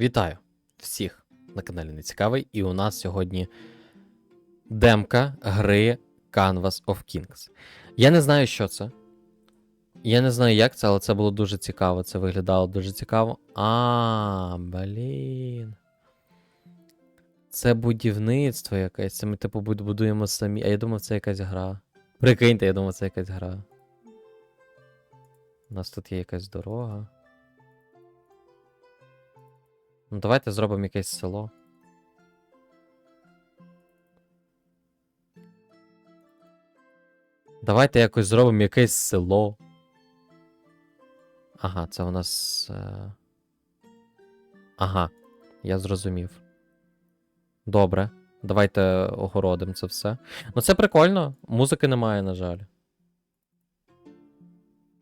Вітаю всіх на каналі Нецікавий, і у нас сьогодні демка гри Canvas of Kings. Я не знаю, що це. Я не знаю, як це, але це було дуже цікаво. Це виглядало дуже цікаво. А, блін. Це будівництво якесь. Це ми, типу, будуємо самі. А я думав, це якась гра. Прикиньте, я думав, це якась гра. У нас тут є якась дорога. Ну, давайте зробимо якесь село. Давайте якось зробимо якесь село. Ага, це у нас. Е... Ага, я зрозумів. Добре. Давайте огородимо це все. Ну, це прикольно. Музики немає, на жаль.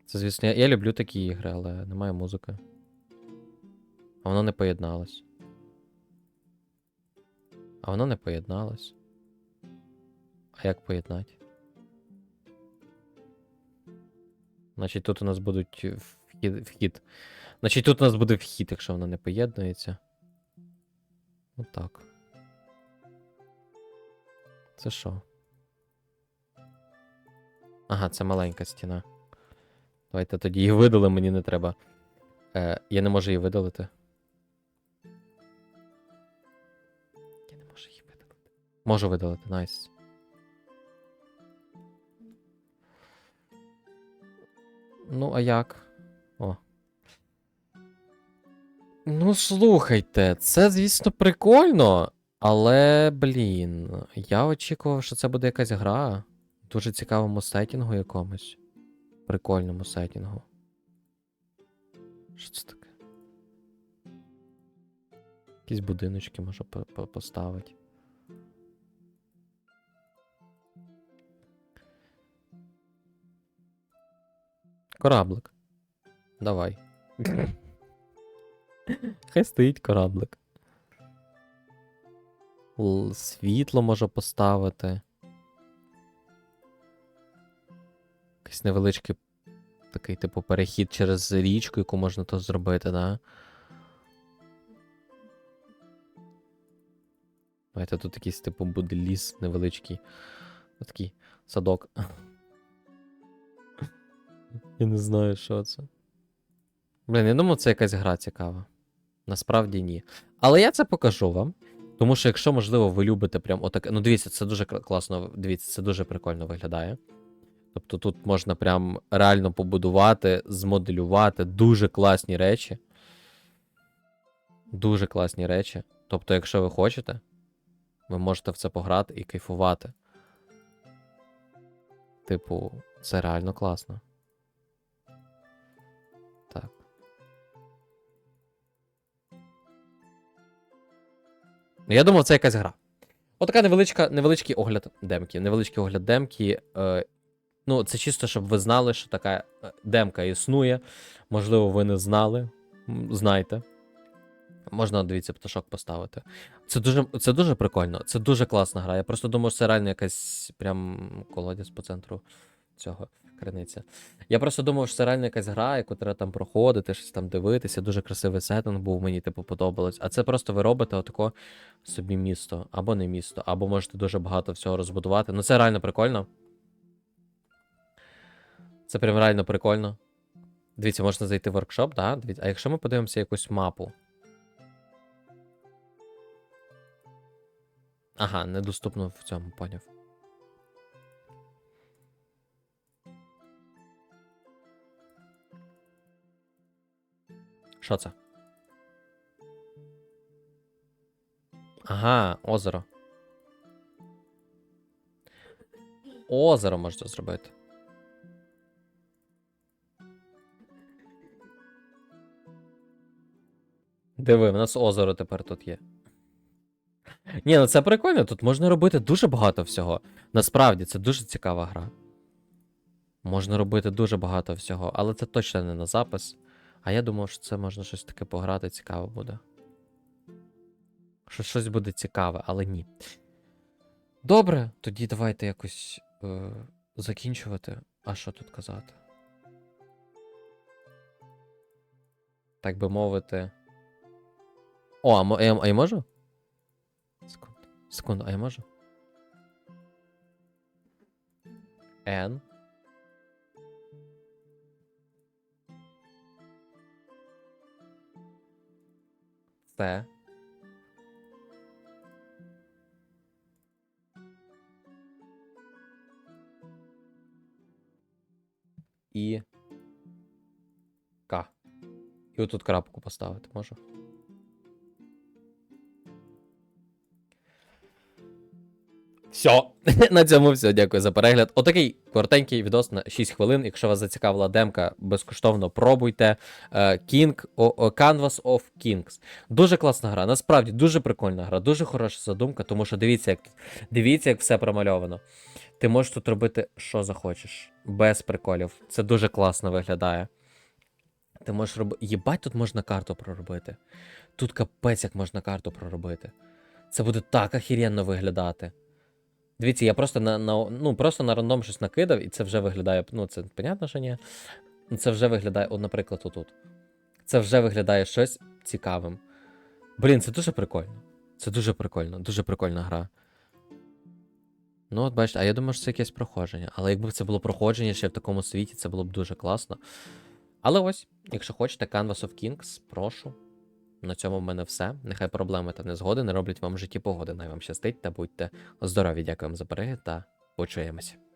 Це, звісно, я, я люблю такі ігри, але немає музики. А воно не поєдналось. А воно не поєдналось. А як поєднати? Значить, тут у нас будуть вхід. Значить, тут у нас буде вхід, якщо воно не поєднується. Отак. Це що? Ага, це маленька стіна. Давайте тоді її видали, мені не треба. Е, я не можу її видалити. Можу видалити, найс. Ну, а як? О. Ну, слухайте, це, звісно, прикольно. Але, блін, я очікував, що це буде якась гра. в Дуже цікавому сетінгу якомусь. Прикольному сетінгу. Що це таке? Якісь будиночки можу по- по- поставити. Кораблик. Давай. Хай стоїть кораблик. Л- Світло можу поставити. Якийсь невеличкий такий, типу, перехід через річку, яку можна то зробити, да? Давайте тут якийсь, типу, буде ліс невеличкий. Такий садок. Я не знаю, що це. Блін, я думав, це якась гра цікава. Насправді ні. Але я це покажу вам. Тому що, якщо, можливо, ви любите прям отаке. Ну, дивіться, це дуже класно. Дивіться, це дуже прикольно виглядає. Тобто тут можна прям реально побудувати, змоделювати дуже класні речі. Дуже класні речі. Тобто, якщо ви хочете, ви можете в це пограти і кайфувати. Типу, це реально класно. Я думав, це якась гра. Отака невеличка, невеличкий огляд демки. Невеличкий огляд демки. Е, ну, це чисто, щоб ви знали, що така е, демка існує. Можливо, ви не знали. Знайте. Можна, дивіться, пташок поставити. Це дуже, це дуже прикольно. Це дуже класна гра. Я просто думав, що це реально якась прям колодязь по центру цього криниця. Я просто думав, що це реально якась гра, яку треба там проходити, щось там дивитися. Дуже красивий сеттинг був, мені типу подобалось. А це просто ви робите отако собі місто, або не місто, або можете дуже багато всього розбудувати. Ну це реально прикольно. Це прям реально прикольно. Дивіться, можна зайти в воркшоп, да? Дивіться, а якщо ми подивимося якусь мапу. Ага, недоступно в цьому, поняв. Що це? Ага, озеро. Озеро можна зробити. Диви, в нас озеро тепер тут є. Ні, ну це прикольно, тут можна робити дуже багато всього. Насправді, це дуже цікава гра. Можна робити дуже багато всього, але це точно не на запис. А я думав, що це можна щось таке пограти, цікаво буде. Що щось буде цікаве, але ні. Добре, тоді давайте якось е, закінчувати. А що тут казати? Так би мовити. О, а, я, а я можу? Секунду. Секунду, а я можу? N. С. І. К. І отут крапку поставити можу. Все. на цьому все. Дякую за перегляд. Отакий коротенький відос на 6 хвилин. Якщо вас зацікавила демка, безкоштовно пробуйте. Е, King, Canvas of Kings. Дуже класна гра. Насправді дуже прикольна гра, дуже хороша задумка, тому що дивіться, як, дивіться, як все промальовано. Ти можеш тут робити, що захочеш, без приколів. Це дуже класно виглядає. Ти можеш робити. Єбать, тут можна карту проробити. Тут капець, як можна карту проробити. Це буде так охеренно виглядати. Дивіться, я просто на, на, ну, просто на рандом щось накидав, і це вже виглядає. Ну, це понятно, що ні. Це вже виглядає, от, наприклад, отут. Це вже виглядає щось цікавим. Блін, це дуже прикольно. Це дуже прикольно, дуже прикольна гра. Ну, от бачите, а я думаю, що це якесь проходження. Але якби це було проходження ще в такому світі, це було б дуже класно. Але ось, якщо хочете, Canvas of Kings, прошу. На цьому в мене все. Нехай проблеми та незгоди не роблять вам в житті погоди. Най вам щастить та будьте здорові. Дякую вам за перегляд та почуємося.